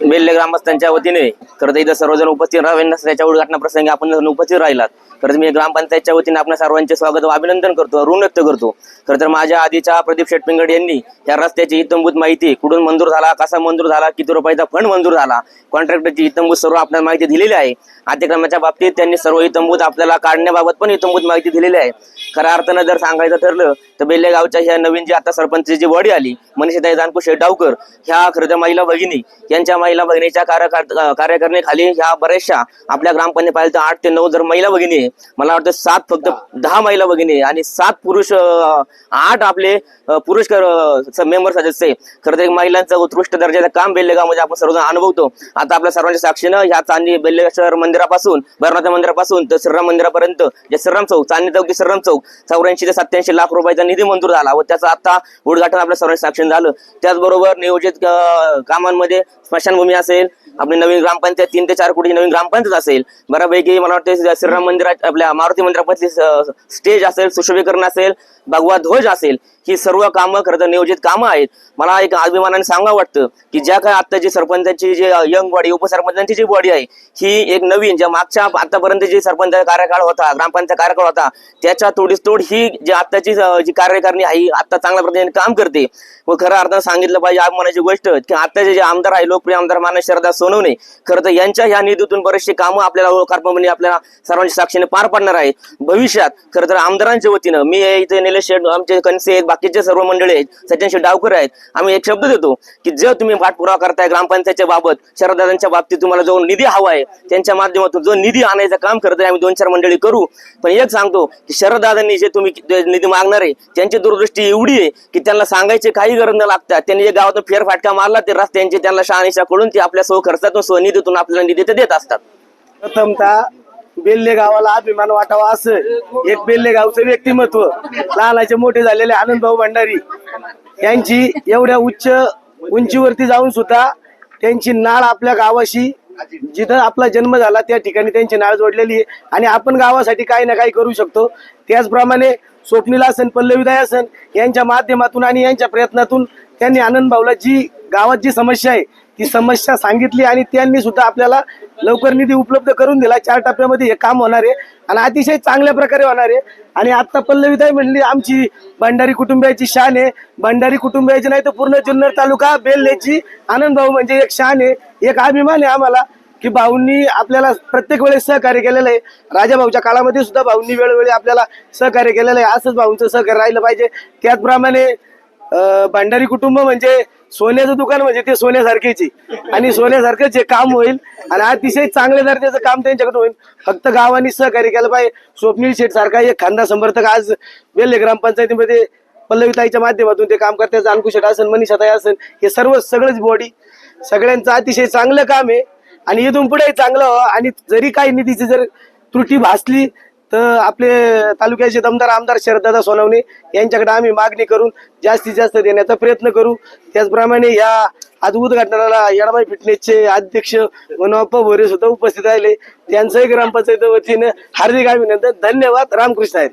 बेल्ले ग्रामस्थांच्या वतीने खरं तर इथं सर्वजण उपस्थित राहावे नसल्याच्या उद्घाटना प्रसंगी आपण जर उपस्थित राहिलात. खरंच तर मी ग्रामपंचायतच्या वतीने आपल्या सर्वांचे स्वागत व अभिनंदन करतो ऋण व्यक्त करतो. खरं तर माझ्या आधीच्या प्रदीप शेटपिंगड यांनी या रस्त्याची इतंभूत माहिती कुठून मंजूर झाला कसा मंजूर झाला किती रुपयाचा फंड मंजूर झाला कॉन्ट्रॅक्टरची इतंभूत सर्व आपल्याला माहिती दिलेली आहे. अतिक्रमणाच्या बाबतीत त्यांनी सर्व इतंभूत आपल्याला काढण्याबाबत पण इतंभूत माहिती दिलेली आहे. खऱ्या अर्थानं जर सांगायचं ठरलं तर बेल्ले गावच्या ह्या नवीन जी आता सरपंचची जी वडी आली मनीषाताई जानकू डावकर ह्या खरं तर महिला भगिनी यांच्या महिला भगिनीच्या कार्य कार्यकारिणीखाली ह्या बऱ्याचशा आपल्या ग्रामपंचायत पाहिलं तर आठ ते नऊ जर महिला भगिनी आहे मला वाटतं सात फक्त दहा महिला भगिनी आणि सात पुरुष आठ आपले पुरुष मेंबर सदस्य आहे. खरं तर एक महिलांचं उत्कृष्ट दर्जाचं काम बेल्लेगावमध्ये आपण सर्वजण अनुभवतो. आता आपल्या सर्वांच्या साक्षीनं ह्या चांदी बेल्लेश्वर मंदिरापासून भरनाथ मंदिरापासून तर श्रीराम मंदिरापर्यंत जे श्रीराम चौक चांदी चौक ते श्रीराम चौक चौऱ्याऐंशी ते सत्याऐंशी लाख रुपयाचा निधी मंजूर झाला व त्याचं आता उद्घाटन आपल्या सर्वांनी साक्षी झालं. त्याचबरोबर नियोजित कामांमध्ये स्मशानभूमी असेल आपली नवीन ग्रामपंचायत तीन ते चार कोटी नवीन ग्रामपंचायत असेल. बऱ्यापैकी मला वाटतं श्रीराम मंदिरात आपल्या मारुती मंदिरापती स्टेज असेल सुशोभीकरण असेल भगवा ध्वज असेल. ही सर्व कामं खरं तर नियोजित कामं आहेत. मला एक अभिमानाने सांगा वाटतं की ज्या काय जी सरपंचाची जी यंग बॉडी उपसरपंचांची जी बॉडी आहे ही एक नवीन ज्या मागच्या आतापर्यंत जी सरपंच कार्यकाळ होता ग्रामपंचायत कार्यकाळ होता त्याच्या तोडीस तोड ही जी आत्ताची जी कार्यकारिणी आहे आता चांगल्या पद्धतीने काम करते. व खरं अर्थानं सांगितलं पाहिजे अभिमानाची गोष्ट की आताचे जे आमदार आहे लोकप्रिय आमदार मानस शरदा सोनवणे खरं तर यांच्या ह्या निधीतून बरेचसे कामं आपल्याला लोकार्पण म्हणजे आपल्याला सर्वांच्या साक्षीने पार पाडणार आहे. भविष्यात खरं तर आमदारांच्या वतीनं मी इथे निलेश शेठ आमचे कनसे आहेत बाकीचे सर्व मंडळी आहेत सचिनशी डावकर आहेत आम्ही एक शब्द देतो की जर तुम्ही पाठपुरावा करताय ग्रामपंचायतच्या बाबत शरदादांच्या बाबतीत तुम्हाला जो निधी हवा आहे त्यांच्या माध्यमातून जो निधी आणायचं काम करतोय आम्ही दोन चार मंडळी करू. पण एक सांगतो की शरददादांनी जे तुम्ही निधी मागणार आहे त्यांची दूरदृष्टी एवढी आहे की त्यांना सांगायची काही गरज न लागतात त्यांनी जे गावातून फेरफाटका मारला ते रस्त्यांचे त्यांना शहानिशा कळून ते आपल्या सो खर्चातून स्वनिधीतून आपल्याला निधी ते देत असतात. प्रथमतः बेल्ले गावाला अभिमान वाटावा असं. एक बेल्ले गावचं व्यक्तिमत्व. लहानाचे मोठे झालेले आनंदभाऊ भंडारी. यांची एवढ्या उच्च उंचीवरती जाऊन सुद्धा त्यांची नाळ आपल्या गावाशी जिथं आपला जन्म झाला त्या ठिकाणी त्यांची नाळ जोडलेली आहे. आणि आपण गावासाठी काही ना काही करू शकतो. त्याचप्रमाणे स्वप्नीलासन असन पल्लवीदाय असन यांच्या माध्यमातून आणि यांच्या प्रयत्नातून त्यांनी आनंद भाऊला जी गावात जी समस्या आहे ती समस्या सांगितली आणि त्यांनी सुद्धा आपल्याला लवकर निधी उपलब्ध करून दिला. चार टप्प्यामध्ये हे काम होणार आहे आणि अतिशय चांगल्या प्रकारे होणार आहे. आणि आत्ता पल्लवीताई म्हणली आमची भंडारी कुटुंबियाची शान आहे. भंडारी कुटुंबियाची नाही तर पूर्ण जुन्नर तालुका बेल्लेची आनंद भाऊ म्हणजे एक शान आहे एक अभिमान आहे आम्हाला की भाऊंनी आपल्याला प्रत्येक वेळेस सहकार्य केलेलं आहे. राजा भाऊच्या काळामध्ये सुद्धा भाऊंनी वेळोवेळी आपल्याला सहकार्य केलेलं आहे. असंच भाऊंचं सहकार्य राहिलं पाहिजे. त्याचप्रमाणे भांडारी कुटुंब म्हणजे सोन्याचं दुकान म्हणजे ते सोन्यासारखेची. आणि सोन्यासारखंच हे काम होईल. आणि अतिशय चांगल्या दर्जाचं काम त्यांच्याकडून होईल. फक्त गावांनी सहकार्य केलं पाहिजे. स्वप्नील शेठ सारखा एक खांदा समर्थक आज वेल्हे ग्रामपंचायतीमध्ये पल्लवीताईच्या माध्यमातून ते काम करतात. जानकू शेठ असेल मनीषाताई असेल हे सर्व सगळंच बॉडी सगळ्यांचं अतिशय चांगलं काम आहे. आणि इथून पुढे चांगलं आणि जरी काही निधीची जर त्रुटी भासली तर आपले तालुक्याचे दमदार आमदार शरददादा सोनवणे यांच्याकडे आम्ही मागणी करून जास्तीत जास्त देण्याचा प्रयत्न करू. त्याचप्रमाणे या आज उद्घाटनाला येडाबाई फिटनेसचे अध्यक्ष मनोप्पा भोरे सुद्धा उपस्थित राहिले. त्यांचंही ग्रामपंचायत वतीनं हार्दिक अभिनंदन. धन्यवाद. रामकृष्ण आहेत.